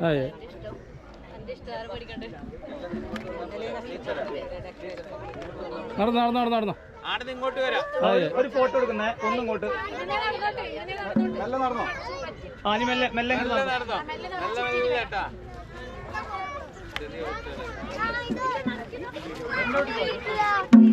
അതെ. നടന്നു നടന്നു നടന്നു നടന്നു. ഇങ്ങോട്ട് വരാം. ഒരു ഫോട്ടോ എടുക്കുന്നേ. ഒന്നിങ്ങോട്ട് നല്ല നടന്നോ? ആ ഇനി മെല്ലെ മെല്ലെ നടന്നോ. മെല്ലെ മെല്ലെ ചേട്ടാ എന്നോട്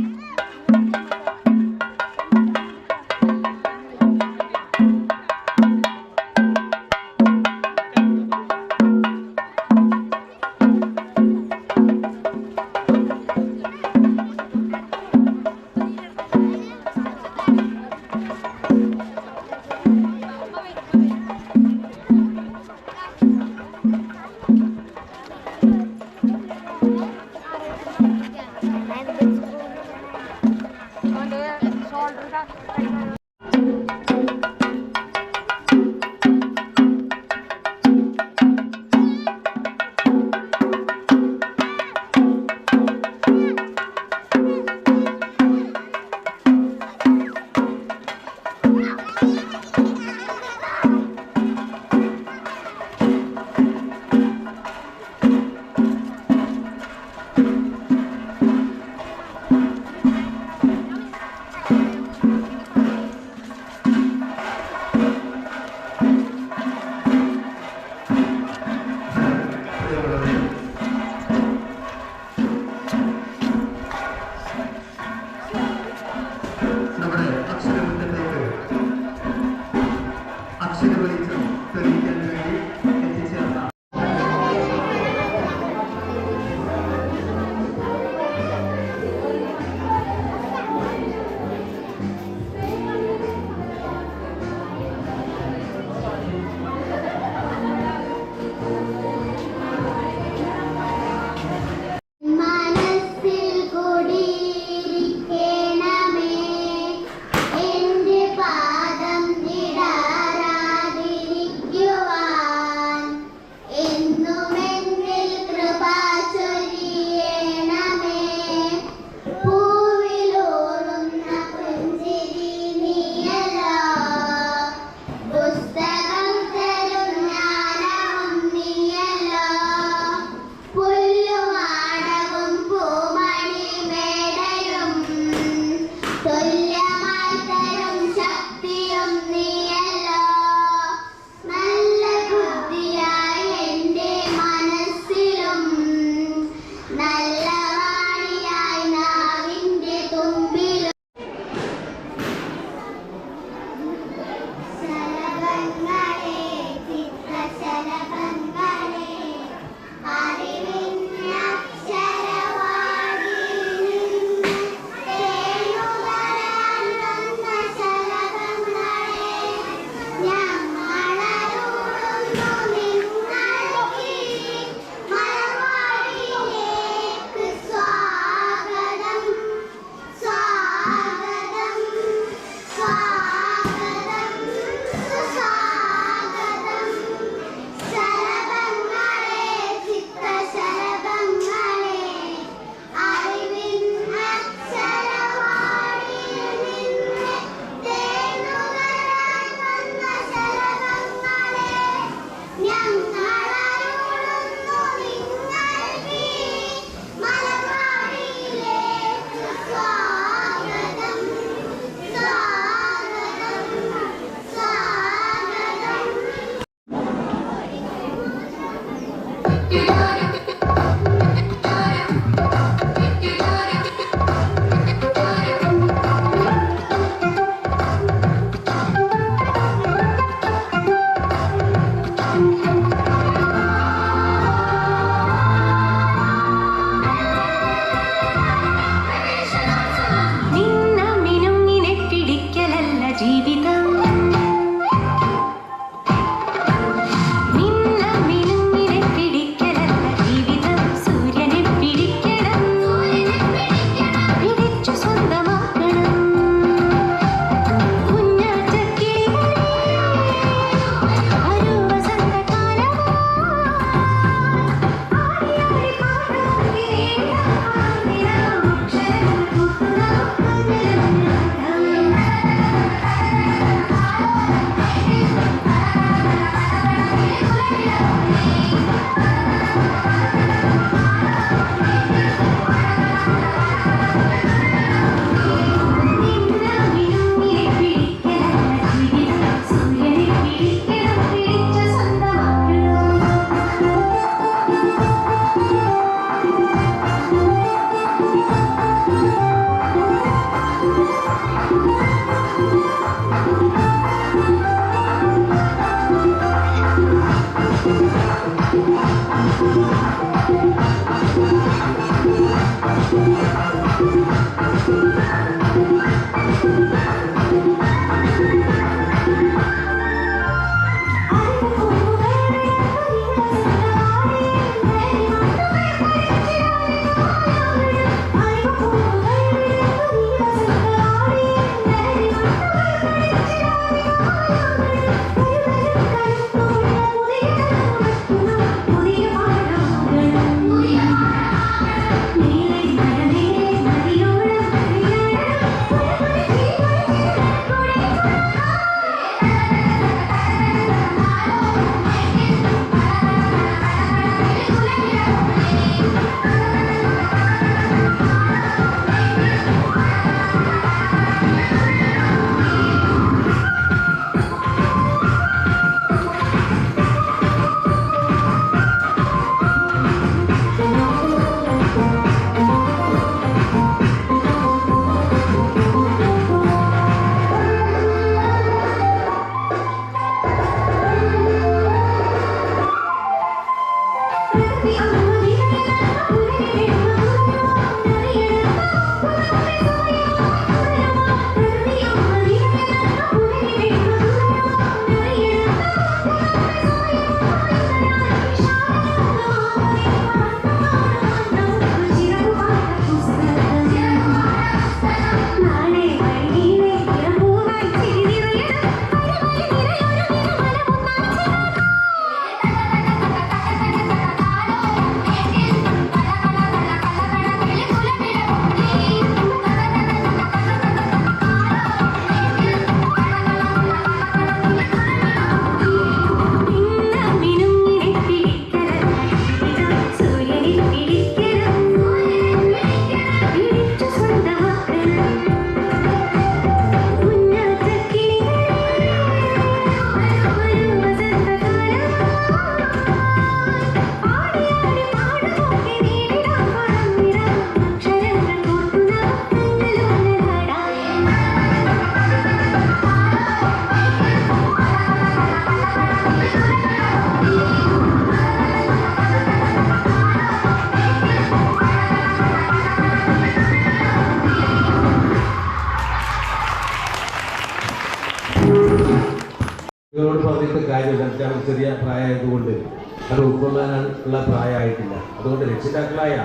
ഉൾക്കൊള്ളാനുള്ള പ്രായമായിട്ടില്ല. അതുകൊണ്ട് രക്ഷിതാക്കളായ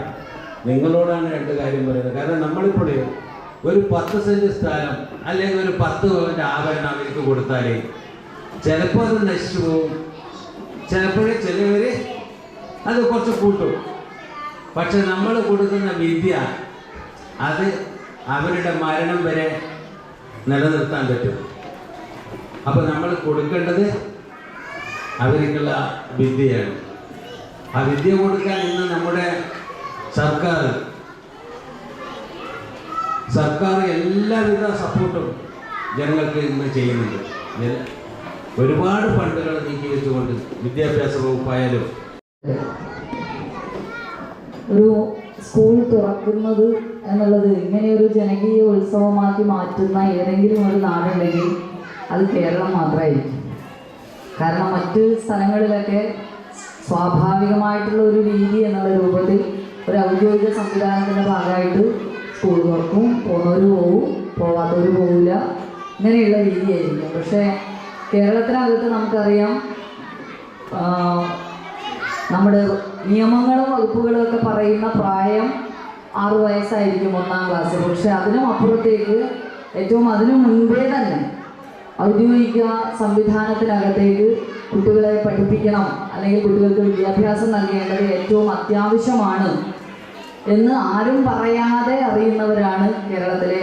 നിങ്ങളോടാണ് രണ്ട് കാര്യം പറയുന്നത്. കാരണം നമ്മളിപ്പോൾ ഒരു പത്ത് സെന്റ് സ്ഥലം അല്ലെങ്കിൽ ഒരു പത്ത് പവന്റെ ആഭരണം അവർക്ക് കൊടുത്താൽ ചിലപ്പോൾ അത് നശിച്ചു പോകും. ചിലപ്പോഴേ ചിലവർ അത് കുറച്ച് കൂട്ടും. പക്ഷെ നമ്മൾ കൊടുക്കുന്ന വിദ്യ അത് അവരുടെ മരണം വരെ നിലനിർത്താൻ പറ്റും. അപ്പോൾ നമ്മൾ കൊടുക്കേണ്ടത് അവർക്കുള്ള വിദ്യയാണ്. ആ വിദ്യ കൊടുക്കാൻ ഇന്ന് നമ്മുടെ സർക്കാർ. സർക്കാർ എല്ലാവിധ സപ്പോർട്ടും ജനങ്ങൾക്ക് ഇന്ന് ചെയ്യുന്നുണ്ട്. ഒരുപാട് ഫണ്ടുകൾ നീക്കി വെച്ചുകൊണ്ട് വിദ്യാഭ്യാസ വകുപ്പായാലും. ഒരു സ്കൂൾ തുറക്കുന്നത് എന്നുള്ളത് ഇങ്ങനെയൊരു ജനകീയ ഉത്സവമാക്കി മാറ്റുന്ന ഏതെങ്കിലും ഒരു നാടുണ്ടെങ്കിൽ അത് കേരളം മാത്രമായിരിക്കും. കാരണം മറ്റ് സ്ഥലങ്ങളിലൊക്കെ സ്വാഭാവികമായിട്ടുള്ള ഒരു രീതി എന്നുള്ള രൂപത്തിൽ ഒരു ഔദ്യോഗിക സംവിധാനത്തിന്റെ ഭാഗമായിട്ട് സ്കൂൾ തുറക്കും പോകുന്നവർ പോവും പോവാത്തവർ പോവില്ല. ഇങ്ങനെയുള്ള രീതിയായിരിക്കും. പക്ഷേ കേരളത്തിനകത്ത് നമുക്കറിയാം നമ്മുടെ നിയമങ്ങളും വകുപ്പുകളും ഒക്കെ പറയുന്ന പ്രായം ആറു വയസ്സായിരിക്കും ഒന്നാം ക്ലാസ്. പക്ഷെ അതിനും അപ്പുറത്തേക്ക് ഏറ്റവും അതിനു മുൻപേ തന്നെ ഔദ്യോഗിക സംവിധാനത്തിനകത്തേക്ക് കുട്ടികളെ പഠിപ്പിക്കണം അല്ലെങ്കിൽ കുട്ടികൾക്ക് വിദ്യാഭ്യാസം നൽകേണ്ടത് ഏറ്റവും അത്യാവശ്യമാണ് എന്ന് ആരും പറയാതെ അറിയുന്നവരാണ് കേരളത്തിലെ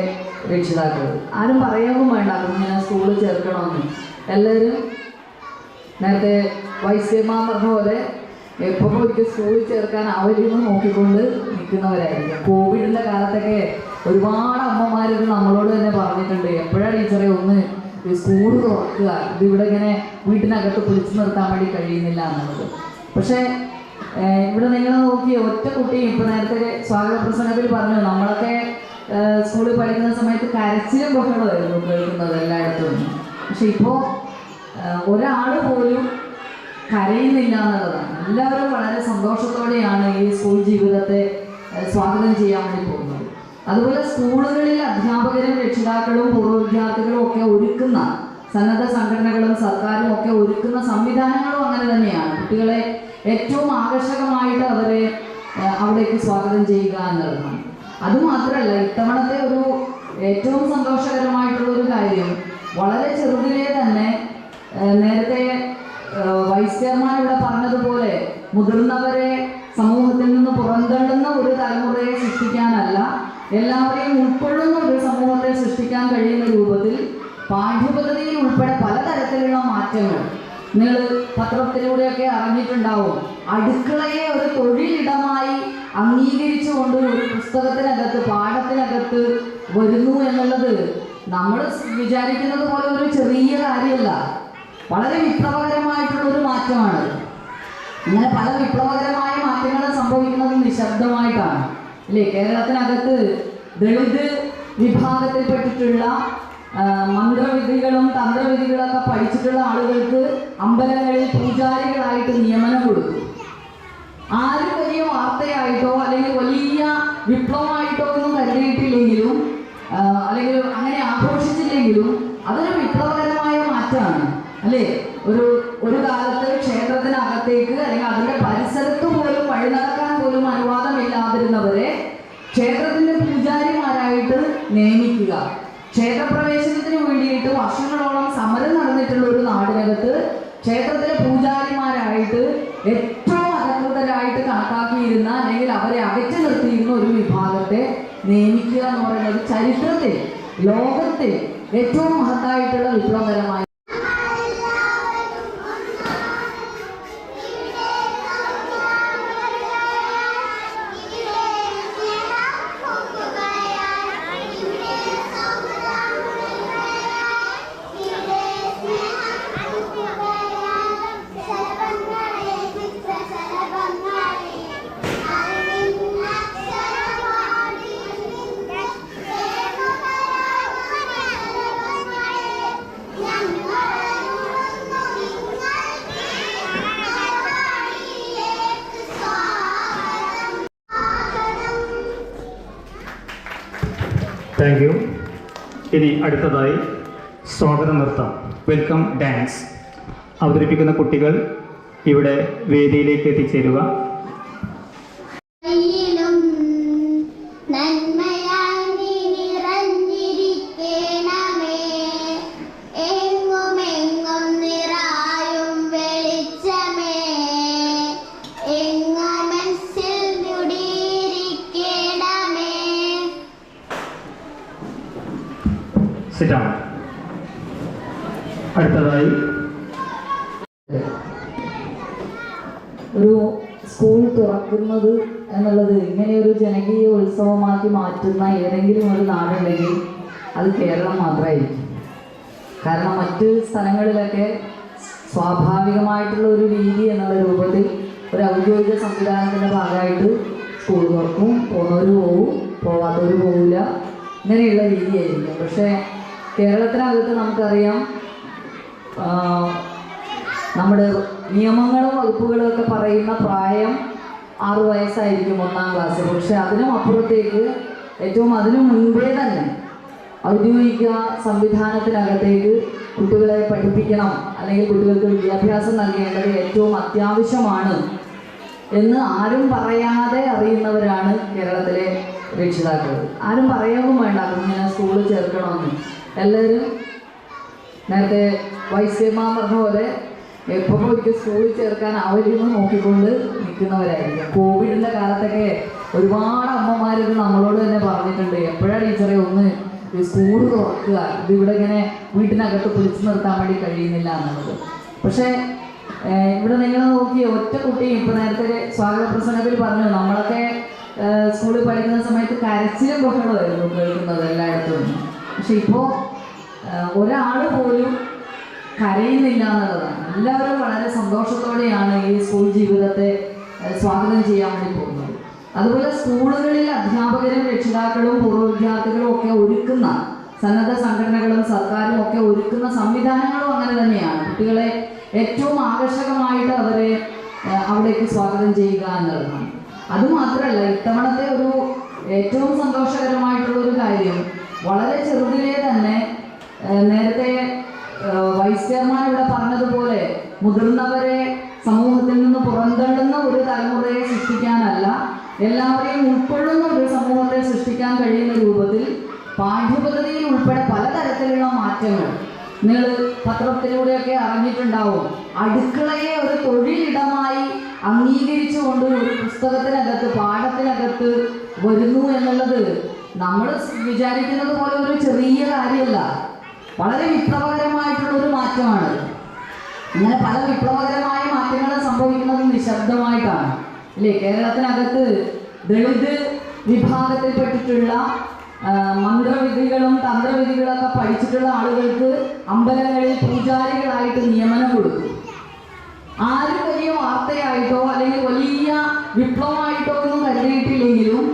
രക്ഷിതാക്കൾ. ആരും പറയാനും വേണ്ട കുഞ്ഞിനെ സ്കൂളിൽ ചേർക്കണമെന്ന്. എല്ലാവരും നേരത്തെ വൈസ് ചെയർമാൻ പറഞ്ഞ പോലെ എപ്പോൾ ഒരിക്കൽ സ്കൂളിൽ ചേർക്കാൻ അവരിന്ന് നോക്കിക്കൊണ്ട് നിൽക്കുന്നവരായിരിക്കും. കോവിഡിന്റെ കാലത്തൊക്കെ ഒരുപാട് അമ്മമാരിത് നമ്മളോട് തന്നെ പറഞ്ഞിട്ടുണ്ട്. എപ്പോഴാണ് ടീച്ചറെ ഒന്ന് സ്കൂൾ തുറക്കുക. ഇങ്ങനെ വീട്ടിനകത്ത് പിടിച്ചു നിർത്താൻ വേണ്ടി കഴിയുന്നില്ല എന്നുള്ളത്. പക്ഷേ ഇവിടെ നിങ്ങൾ നോക്കിയ ഒറ്റ കുട്ടിയും ഇപ്പൊ നേരത്തെ സ്വാഗത പ്രസംഗത്തിൽ പറഞ്ഞു നമ്മളൊക്കെ സ്കൂളിൽ പഠിക്കുന്ന സമയത്ത് കരച്ചിലും ബഹളമായിരുന്നു കേൾക്കുന്നത് എല്ലായിടത്തും. പക്ഷെ ഇപ്പോ ഒരാൾ പോലും കരയുന്നില്ല എന്നുള്ളതാണ്. എല്ലാവരും വളരെ സന്തോഷത്തോടെയാണ് ഈ സ്കൂൾ ജീവിതത്തെ സ്വാഗതം ചെയ്യാൻ വേണ്ടി പോകുന്നത്. അതുപോലെ സ്കൂളുകളിൽ അധ്യാപകരും രക്ഷിതാക്കളും പൂർവ വിദ്യാർത്ഥികളും ഒക്കെ ഒരുക്കുന്ന സന്നദ്ധ സംഘടനകളും സർക്കാരും ഒക്കെ ഒരുക്കുന്ന സംവിധാനങ്ങളും അങ്ങനെ തന്നെയാണ്. കുട്ടികളെ ഏറ്റവും ആകർഷകമായിട്ട് അവരെ അവിടേക്ക് സ്വാഗതം ചെയ്യുക എന്നുള്ളതാണ്. അതുമാത്രമല്ല ഇത്തവണത്തെ ഒരു ഏറ്റവും സന്തോഷകരമായിട്ടുള്ള ഒരു കാര്യം വളരെ ചെറുതിലേ തന്നെ നേരത്തെ വൈസ് ചെയർമാൻ ഇവിടെ പറഞ്ഞതുപോലെ മുതിർന്നവരെ സമൂഹത്തിൽ നിന്ന് പുറന്തള്ളുന്ന ഒരു തലമുറയെ സൃഷ്ടിക്കാനല്ല എല്ലാവരെയും ഉൾക്കൊള്ളുന്ന ഒരു സമൂഹത്തെ സൃഷ്ടിക്കാൻ കഴിയുന്ന രൂപത്തിൽ പാഠ്യപദ്ധതിയിൽ ഉൾപ്പെടെ പലതരത്തിലുള്ള മാറ്റങ്ങൾ നിങ്ങൾ പത്രത്തിലൂടെയൊക്കെ അറിഞ്ഞിട്ടുണ്ടാവും. അടുക്കളയെ ഒരു തൊഴിലിടമായി അംഗീകരിച്ചുകൊണ്ട് ഒരു പുസ്തകത്തിനകത്ത് പാഠത്തിനകത്ത് വരുന്നു എന്നുള്ളത് നമ്മൾ വിചാരിക്കുന്നത് പോലെ ഒരു ചെറിയ കാര്യമല്ല. വളരെ വിപ്ലവകരമായിട്ടുള്ള ഒരു മാറ്റമാണ്. ഇങ്ങനെ പല വിപ്ലവകരമായ മാറ്റങ്ങൾ സംഭവിക്കുന്നത് നിശബ്ദമായിട്ടാണ് അല്ലേ കേരളത്തിനകത്ത് ദളിത് വിഭാഗത്തിൽപ്പെട്ടിട്ടുള്ള മന്ത്രവിധികളും തന്ത്രവിധികളൊക്കെ പഠിച്ചിട്ടുള്ള ആളുകൾക്ക് അമ്പലങ്ങളിൽ പൂജാരികളായിട്ട് നിയമനം കൊടുക്കും ആരും വലിയ വാർത്തയായിട്ടോ അല്ലെങ്കിൽ വലിയ വിപ്ലവമായിട്ടോ ഒന്നും കരുതിയിട്ടില്ലെങ്കിലും അല്ലെങ്കിൽ അങ്ങനെ ആഘോഷിച്ചില്ലെങ്കിലും അതൊരു വിപ്ലവകരമായ മാറ്റമാണ്. അല്ലേ? ഒരു ഒരു കാലത്ത് ക്ഷേത്രത്തിനകത്തേക്ക് അല്ലെങ്കിൽ അതിന്റെ പരിസരത്ത് പോലും വഴി നടക്കാൻ പോലും അനുവാദമില്ലാതിരുന്നവരെ ക്ഷേത്രത്തിന്റെ പൂജാരിമാരായിട്ട് നിയമിക്കുക ക്ഷേത്രപ്രവേശനത്തിന് വേണ്ടിയിട്ട് വർഷങ്ങളോളം സമരം നടന്നിട്ടുള്ള ഒരു നാടിനകത്ത് ക്ഷേത്രത്തിലെ പൂജാരിമാരായിട്ട് ഏറ്റവും അധികൃതരായിട്ട് കണക്കാക്കിയിരുന്ന അല്ലെങ്കിൽ അവരെ അകറ്റി നിർത്തിയിരുന്ന ഒരു വിഭാഗത്തെ നിയമിക്കുക എന്ന് പറയുന്നത് ചരിത്രത്തിൽ ലോകത്തിൽ ഏറ്റവും മഹത്തായിട്ടുള്ള വിപ്ലവകരമായ താങ്ക് യു ഇനി അടുത്തതായി സ്വാഗത നൃത്തം. വെൽക്കം ഡാൻസ് അവതരിപ്പിക്കുന്ന കുട്ടികൾ ഇവിടെ വേദിയിലേക്ക് എത്തിച്ചേരുക. ഒരു സ്കൂൾ തുറക്കുന്നത് എന്നുള്ളത് ഇങ്ങനെയൊരു ജനകീയ ഉത്സവമാക്കി മാറ്റുന്ന ഏതെങ്കിലും ഒരു നാടുണ്ടെങ്കിൽ അത് കേരളം മാത്രമായിരിക്കും. കാരണം മറ്റ് സ്ഥലങ്ങളിലൊക്കെ സ്വാഭാവികമായിട്ടുള്ള ഒരു രീതി എന്നുള്ള രൂപത്തിൽ ഒരു ഔദ്യോഗിക സംവിധാനത്തിന്റെ ഭാഗമായിട്ട് സ്കൂൾ തുറക്കും. പോകുന്നവർ പോവും പോവാത്തവർ പോവില്ല. ഇങ്ങനെയുള്ള രീതിയായിരിക്കും. പക്ഷേ കേരളത്തിനകത്ത് നമുക്കറിയാം നമ്മുടെ നിയമങ്ങളും വകുപ്പുകളും ഒക്കെ പറയുന്ന പ്രായം ആറു വയസ്സായിരിക്കും ഒന്നാം ക്ലാസ് പക്ഷെ അതിനും അപ്പുറത്തേക്ക് ഏറ്റവും അതിനു മുൻപേ തന്നെ ഔദ്യോഗിക സംവിധാനത്തിനകത്തേക്ക് കുട്ടികളെ പഠിപ്പിക്കണം അല്ലെങ്കിൽ കുട്ടികൾക്ക് വിദ്യാഭ്യാസം നൽകേണ്ടത് ഏറ്റവും അത്യാവശ്യമാണ് എന്ന് ആരും പറയാതെ അറിയുന്നവരാണ് കേരളത്തിലെ രക്ഷിതാക്കൾ. ആരും പറയാനും വേണ്ട കുഞ്ഞിനെ സ്കൂളിൽ ചേർക്കണമെന്ന്. എല്ലാവരും നേരത്തെ വൈസ്യമ്മ പറഞ്ഞ പോലെ എപ്പോൾ ഒരിക്കൽ സ്കൂളിൽ ചേർക്കാൻ അവരിന്ന് നോക്കിക്കൊണ്ട് നിൽക്കുന്നവരായിരിക്കും. കോവിഡിന്റെ കാലത്തൊക്കെ ഒരുപാട് അമ്മമാരിത് നമ്മളോട് തന്നെ പറഞ്ഞിട്ടുണ്ട്. എപ്പോഴാണ് ടീച്ചറെ ഒന്ന് സ്കൂൾ തുറക്കുക? ഇതിവിടെ ഇങ്ങനെ വീട്ടിനകത്ത് പിടിച്ചു നിർത്താൻ വേണ്ടി കഴിയുന്നില്ല എന്നുള്ളത്. പക്ഷേ ഇവിടെ നിങ്ങൾ നോക്കി ഒറ്റ കുട്ടി ഇപ്പൊ നേരത്തെ സ്വാഗത പ്രസംഗത്തിൽ പറഞ്ഞു നമ്മളൊക്കെ സ്കൂളിൽ പഠിക്കുന്ന സമയത്ത് കരച്ചിലും ബഹളമായിരുന്നു കേൾക്കുന്നത് എല്ലായിടത്തും. പക്ഷെ ഇപ്പോ ഒരാൾ പോലും കരയുന്നില്ല എന്നുള്ളതാണ്. എല്ലാവരും വളരെ സന്തോഷത്തോടെയാണ് ഈ സ്കൂൾ ജീവിതത്തെ സ്വാഗതം ചെയ്യാൻ വേണ്ടി പോകുന്നത്. അതുപോലെ സ്കൂളുകളിൽ അധ്യാപകരും രക്ഷിതാക്കളും പൂർവ വിദ്യാർത്ഥികളും ഒക്കെ ഒരുക്കുന്ന സന്നദ്ധ സംഘടനകളും സർക്കാരും ഒക്കെ ഒരുക്കുന്ന സംവിധാനങ്ങളും അങ്ങനെ തന്നെയാണ്. കുട്ടികളെ ഏറ്റവും ആകർഷകമായിട്ട് അവരെ അവിടേക്ക് സ്വാഗതം ചെയ്യുക എന്നുള്ളതാണ്. അതുമാത്രമല്ല ഇത്തവണത്തെ ഒരു ഏറ്റവും സന്തോഷകരമായിട്ടുള്ള ഒരു കാര്യം വളരെ ചെറുതിലേ തന്നെ നേരത്തെ വൈസ് ചെയർമാൻ ഇവിടെ പറഞ്ഞതുപോലെ മുതിർന്നവരെ സമൂഹത്തിൽ നിന്ന് പുറന്തള്ളുന്ന ഒരു തലമുറയെ സൃഷ്ടിക്കാനല്ല എല്ലാവരെയും ഉൾക്കൊള്ളുന്ന ഒരു സമൂഹത്തെ സൃഷ്ടിക്കാൻ കഴിയുന്ന രൂപത്തിൽ പാഠ്യപദ്ധതിയിൽ ഉൾപ്പെടെ പലതരത്തിലുള്ള മാറ്റങ്ങൾ നിങ്ങൾ പത്രത്തിലൂടെയൊക്കെ അറിഞ്ഞിട്ടുണ്ടാവും. അടുക്കളയെ ഒരു തൊഴിലിടമായി അംഗീകരിച്ചുകൊണ്ട് ഒരു പുസ്തകത്തിനകത്ത് പാഠത്തിനകത്ത് വരുന്നു എന്നുള്ളത് നമ്മൾ വിചാരിക്കുന്നത് പോലെ ഒരു ചെറിയ കാര്യമല്ല. വളരെ വിപ്ലവകരമായിട്ടുള്ള ഒരു മാറ്റമാണ്. ഇങ്ങനെ പല വിപ്ലവകരമായ മാറ്റങ്ങൾ സംഭവിക്കുന്നത് നിശബ്ദമായിട്ടാണ്. അല്ലേ കേരളത്തിനകത്ത് ദളിത് വിഭാഗത്തിൽപ്പെട്ടിട്ടുള്ള മന്ത്രവിധികളും തന്ത്രവിധികളൊക്കെ പഠിച്ചിട്ടുള്ള ആളുകൾക്ക് അമ്പലങ്ങളിൽ പൂജാരികളായിട്ട് നിയമനം കൊടുക്കും ആരും വലിയ വാർത്തയായിട്ടോ അല്ലെങ്കിൽ വലിയ വിപ്ലവമായിട്ടോ ഒന്നും കരുതിയിട്ടില്ലെങ്കിലും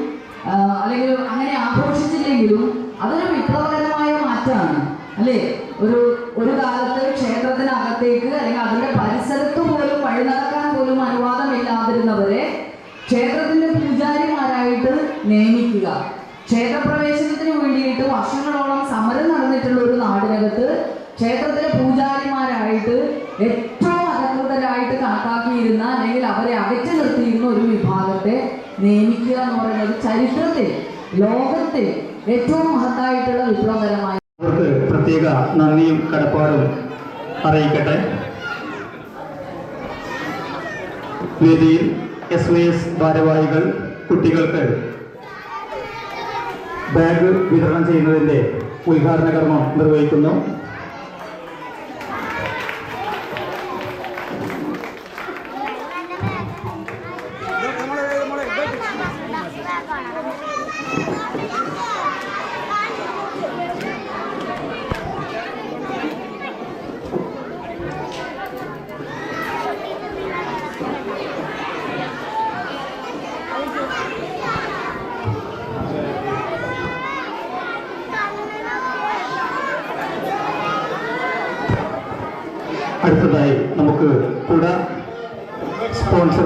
അല്ലെങ്കിൽ അങ്ങനെ ആഘോഷിച്ചില്ലെങ്കിലും അതൊരു വിപ്ലവകരമായ മാറ്റമാണ്. അല്ലേ? ഒരു ഒരു കാലത്ത് ക്ഷേത്രത്തിനകത്തേക്ക് അല്ലെങ്കിൽ അതിന്റെ പരിസരത്ത് പോലും വഴി നടക്കാൻ പോലും അനുവാദമില്ലാതിരുന്നവരെ ക്ഷേത്രത്തിന്റെ പൂജാരിമാരായിട്ട് നിയമിക്കുക. ക്ഷേത്രപ്രവേശനത്തിന് വേണ്ടിയിട്ട് വർഷങ്ങളോളം സമരം നടന്നിട്ടുള്ള ഒരു നാടിനകത്ത് ക്ഷേത്രത്തിലെ പൂജാരിമാരായിട്ട് ഏറ്റവും അധികൃതരായിട്ട് കണക്കാക്കിയിരുന്ന അല്ലെങ്കിൽ അവരെ അകറ്റി നിർത്തിയിരുന്ന ഒരു വിഭാഗത്തെ നിയമിക്കുക എന്ന് പറയുന്നത് ചരിത്രത്തിൽ ലോകത്തിൽ ഏറ്റവും മഹത്തായിട്ടുള്ള വിപ്ലവകരമായ കടപ്പാടും അറിയിക്കട്ടെ? വേദിയിൽ എസ് വൈ എസ് ഭാരവാഹികൾ കുട്ടികൾക്ക് ബാഗ് വിതരണം ചെയ്യുന്നതിന്റെ ഉദ്ഘാടന കർമ്മം നിർവഹിക്കുന്നു.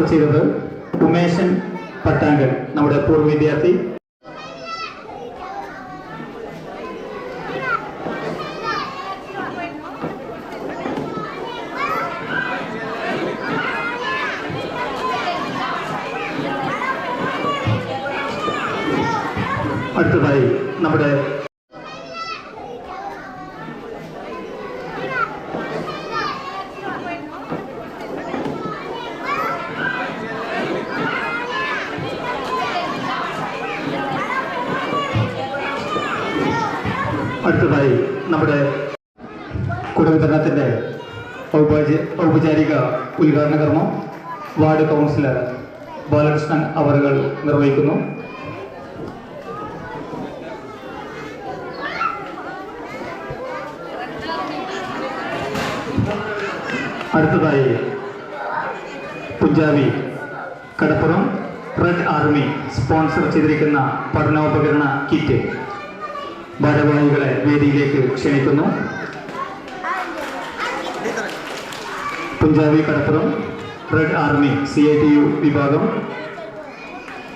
ചെയ്തത് ഉമേശൻ പട്ടാങ്കൽ നമ്മുടെ പൂർവ വിദ്യാർത്ഥി. അടുത്തതായി നമ്മുടെ വാർഡ് കൗൺസിലർ ബാലകൃഷ്ണൻ അവറുകൾ നിർവഹിക്കുന്നു. അടുത്തതായി Punjabi Kadappuram red army sponsor ചെയ്തിരിക്കുന്ന പഠനോപകരണ കിറ്റ് ഭാരവാഹികളെ വേദിയിലേക്ക് ക്ഷണിക്കുന്നു. Punjabi Kadappuram red army C I T U വിഭാഗം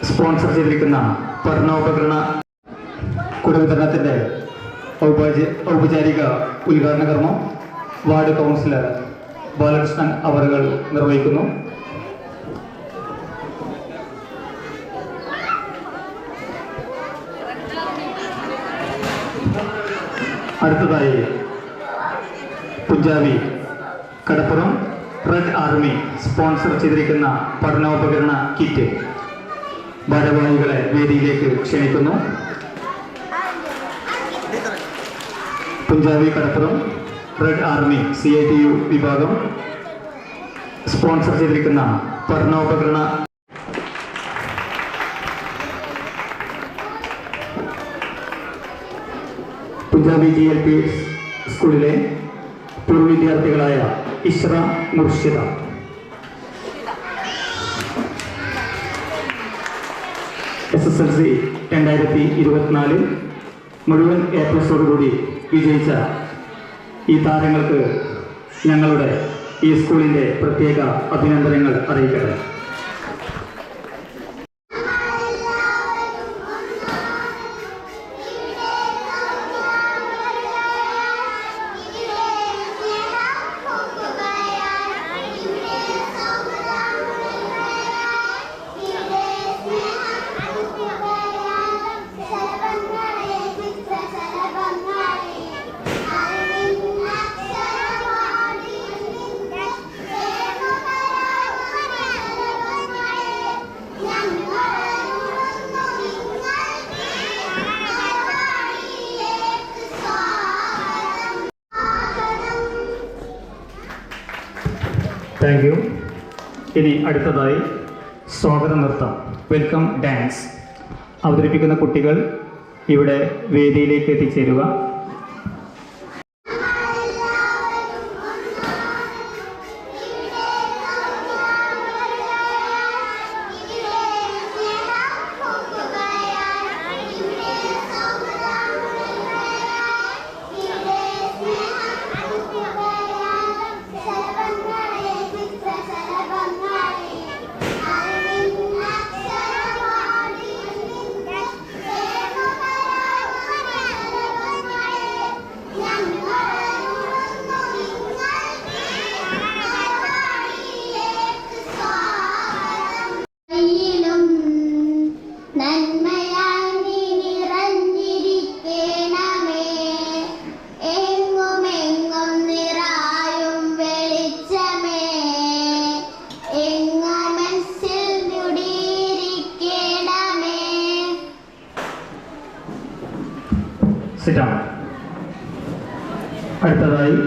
സ്പോൺസർ ചെയ്തിരിക്കുന്ന പഠനോപകരണ കുടവിതരണത്തിന്റെ ഔപചാ ഔപചാരിക ഉദ്ഘാടന കർമ്മം വാർഡ് കൗൺസിലർ ബാലകൃഷ്ണൻ അവറുകൾ നിർവഹിക്കുന്നു. അടുത്തതായി Punjabi Kadappuram red army sponsor ചെയ്തിരിക്കുന്ന പഠനോപകരണ കിറ്റ്. ഭാരവാഹികളെ വേദിയിലേക്ക് ക്ഷണിക്കുന്നു. Punjabi Kadappuram red army C I T U വിഭാഗം സ്പോൺസർ ചെയ്തിരിക്കുന്ന പഠനോപകരണ പുഞ്ചാബി ജി എൽ പി സ്കൂളിലെ പൂർവ വിദ്യാർത്ഥികളായ Ishra Murshida. S S L C രണ്ടായിരത്തി ഇരുപത്തിനാലിൽ മുഴുവൻ എ പ്ലസോടുകൂടി വിജയിച്ച ഈ താരങ്ങൾക്ക് ഞങ്ങളുടെ ഈ സ്കൂളിന്റെ പ്രത്യേക അഭിനന്ദനങ്ങൾ അറിയിക്കട്ടെ. താങ്ക് യു ഇനി അടുത്തതായി സ്വാഗത നൃത്തം വെൽക്കം ഡാൻസ് അവതരിപ്പിക്കുന്ന കുട്ടികൾ ഇവിടെ വേദിയിലേക്ക് എത്തിച്ചേരുക. അടുത്തതായി